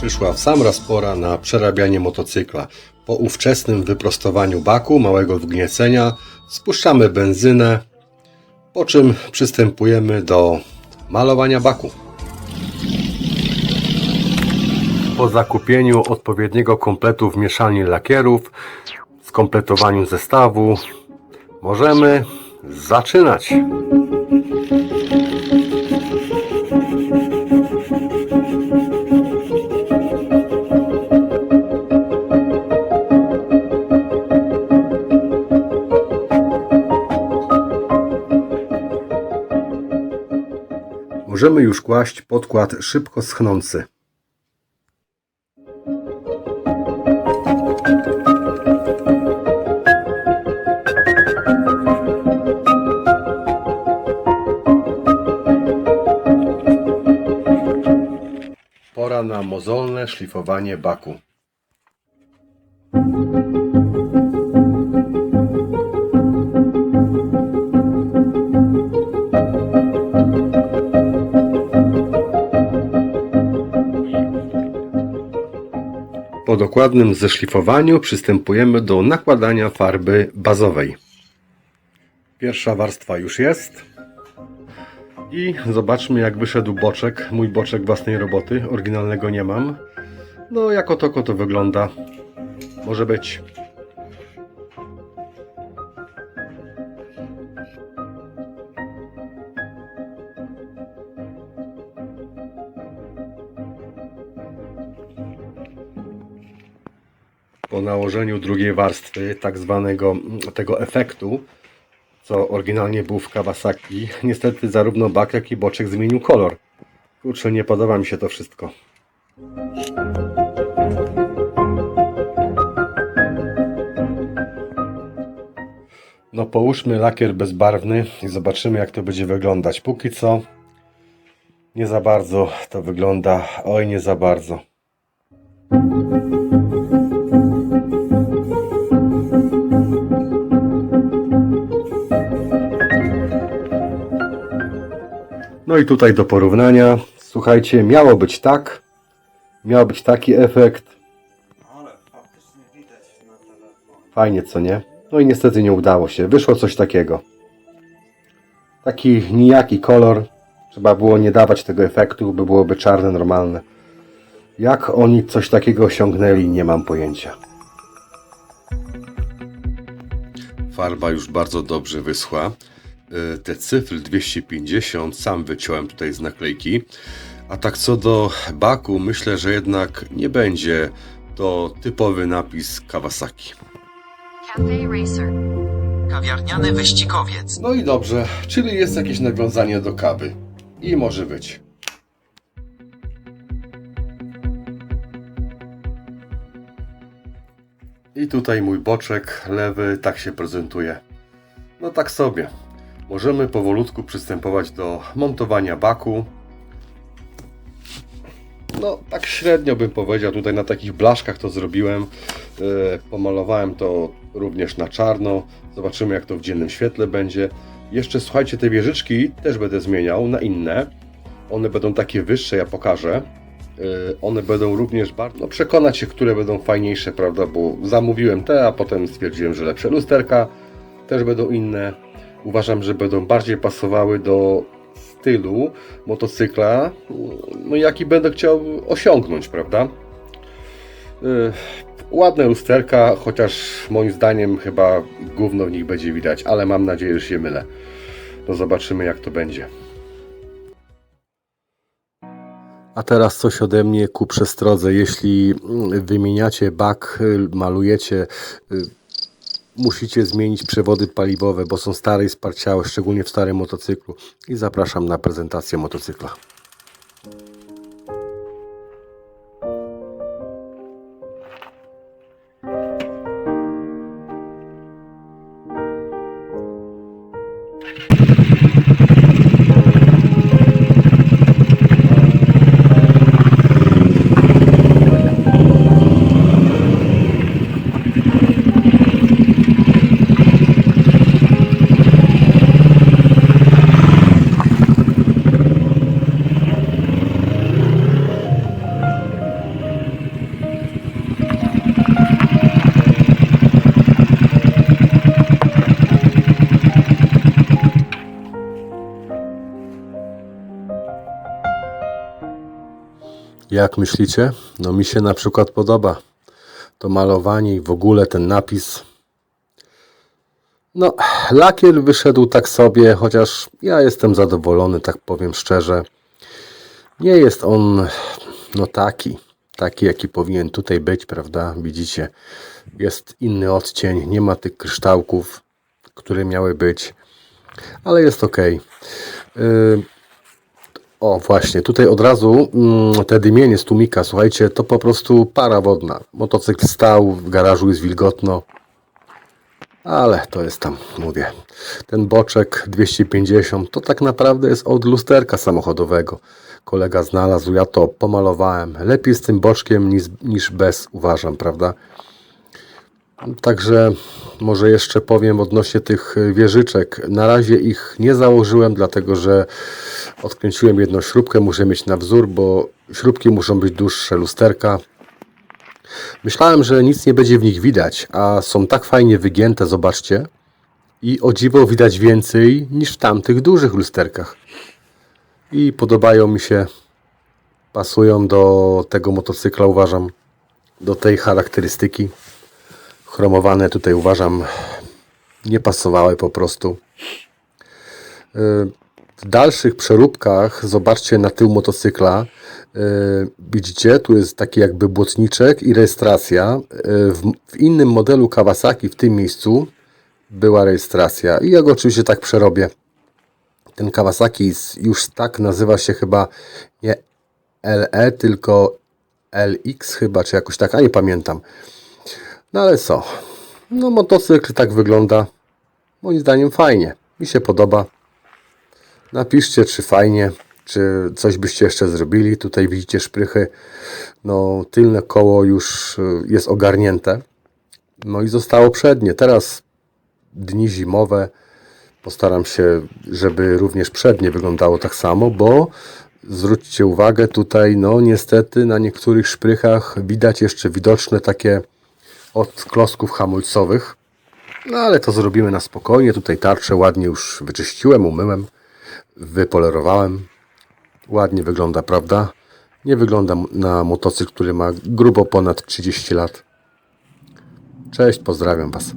Przyszła w sam raz pora na przerabianie motocykla. Po ówczesnym wyprostowaniu baku, małego wgniecenia, spuszczamy benzynę, po czym przystępujemy do malowania baku. Po zakupieniu odpowiedniego kompletu w mieszalni lakierów, skompletowaniu zestawu, możemy zaczynać. Możemy już kłaść podkład szybko schnący. Pora na mozolne szlifowanie baku. Po dokładnym zeszlifowaniu przystępujemy do nakładania farby bazowej. Pierwsza warstwa już jest. I zobaczmy jak wyszedł boczek, mój boczek własnej roboty, oryginalnego nie mam. No jako toko to wygląda. Może być. Po nałożeniu drugiej warstwy, tak zwanego mm, tego efektu, co oryginalnie był w Kawasaki, niestety zarówno bak, jak i boczek zmienił kolor. Kurczę, nie podoba mi się to wszystko. No połóżmy lakier bezbarwny i zobaczymy jak to będzie wyglądać. Póki co nie za bardzo to wygląda. Oj, nie za bardzo. No i tutaj do porównania. Słuchajcie, miało być tak. Miał być taki efekt. Ale faktycznie widać na telefonie. Fajnie, co nie? No i niestety nie udało się. Wyszło coś takiego. Taki nijaki kolor. Trzeba było nie dawać tego efektu, by byłoby czarne, normalne. Jak oni coś takiego osiągnęli, nie mam pojęcia. Farba już bardzo dobrze wyschła. Y, Te cyfry 250 sam wyciąłem tutaj z naklejki. A tak co do baku, myślę, że jednak nie będzie to typowy napis Kawasaki. Cafe Racer. Kawiarniany wyścigowiec. No i dobrze, czyli jest jakieś nawiązanie do kawy. I może być. I tutaj mój boczek lewy tak się prezentuje. No tak sobie. Możemy powolutku przystępować do montowania baku. No tak średnio bym powiedział, tutaj na takich blaszkach to zrobiłem. E, Pomalowałem to również na czarno. Zobaczymy jak to w dziennym świetle będzie. Jeszcze słuchajcie, te wieżyczki też będę zmieniał na inne. One będą takie wyższe, ja pokażę. E, One będą również bardzo. No, przekonać się, które będą fajniejsze, prawda? Bo zamówiłem te, a potem stwierdziłem, że lepsze lusterka też będą inne. Uważam, że będą bardziej pasowały do stylu motocykla, no jaki będę chciał osiągnąć, prawda? Yy, Ładne lusterka, chociaż moim zdaniem chyba gówno w nich będzie widać, ale mam nadzieję, że się mylę. No zobaczymy jak to będzie. A teraz coś ode mnie ku przestrodze. Jeśli wymieniacie bak, malujecie, musicie zmienić przewody paliwowe, bo są stare i sparciałe, szczególnie w starym motocyklu. I zapraszam na prezentację motocykla. Jak myślicie? No mi się na przykład podoba to malowanie i w ogóle ten napis. No, lakier wyszedł tak sobie, chociaż ja jestem zadowolony, tak powiem szczerze. Nie jest on no taki, taki jaki powinien tutaj być, prawda? Widzicie, jest inny odcień, nie ma tych kryształków, które miały być, ale jest ok. O, właśnie, tutaj od razu mm, te dymienie z tłumika, słuchajcie, to po prostu para wodna. Motocykl stał, w garażu jest wilgotno, ale to jest tam, mówię, ten boczek 250 to tak naprawdę jest od lusterka samochodowego. Kolega znalazł, ja to pomalowałem. Lepiej z tym boczkiem niż, niż bez, uważam, prawda? Także może jeszcze powiem odnośnie tych wieżyczek. Na razie ich nie założyłem, dlatego że odkręciłem jedną śrubkę, muszę mieć na wzór, bo śrubki muszą być dłuższe, lusterka. Myślałem, że nic nie będzie w nich widać, a są tak fajnie wygięte, zobaczcie. I o dziwo widać więcej niż w tamtych dużych lusterkach. I podobają mi się, pasują do tego motocykla, uważam, do tej charakterystyki. Chromowane tutaj uważam nie pasowały po prostu. W dalszych przeróbkach zobaczcie na tył motocykla. Yy, Widzicie, tu jest taki jakby błotniczek i rejestracja. Yy, W, innym modelu Kawasaki w tym miejscu była rejestracja i ja go oczywiście tak przerobię. Ten Kawasaki już tak nazywa się chyba nie LE, tylko LX chyba, czy jakoś tak, a nie pamiętam. No ale co? No motocykl tak wygląda. Moim zdaniem fajnie. Mi się podoba. Napiszcie, czy fajnie, czy coś byście jeszcze zrobili. Tutaj widzicie szprychy. No, tylne koło już y, jest ogarnięte. No i zostało przednie. Teraz dni zimowe. Postaram się, żeby również przednie wyglądało tak samo, bo zwróćcie uwagę, tutaj no niestety na niektórych szprychach widać jeszcze widoczne takie od klocków hamulcowych. No ale to zrobimy na spokojnie. Tutaj tarczę ładnie już wyczyściłem, umyłem, wypolerowałem. Ładnie wygląda, prawda? Nie wygląda na motocykl, który ma grubo ponad 30 lat. Cześć, pozdrawiam Was.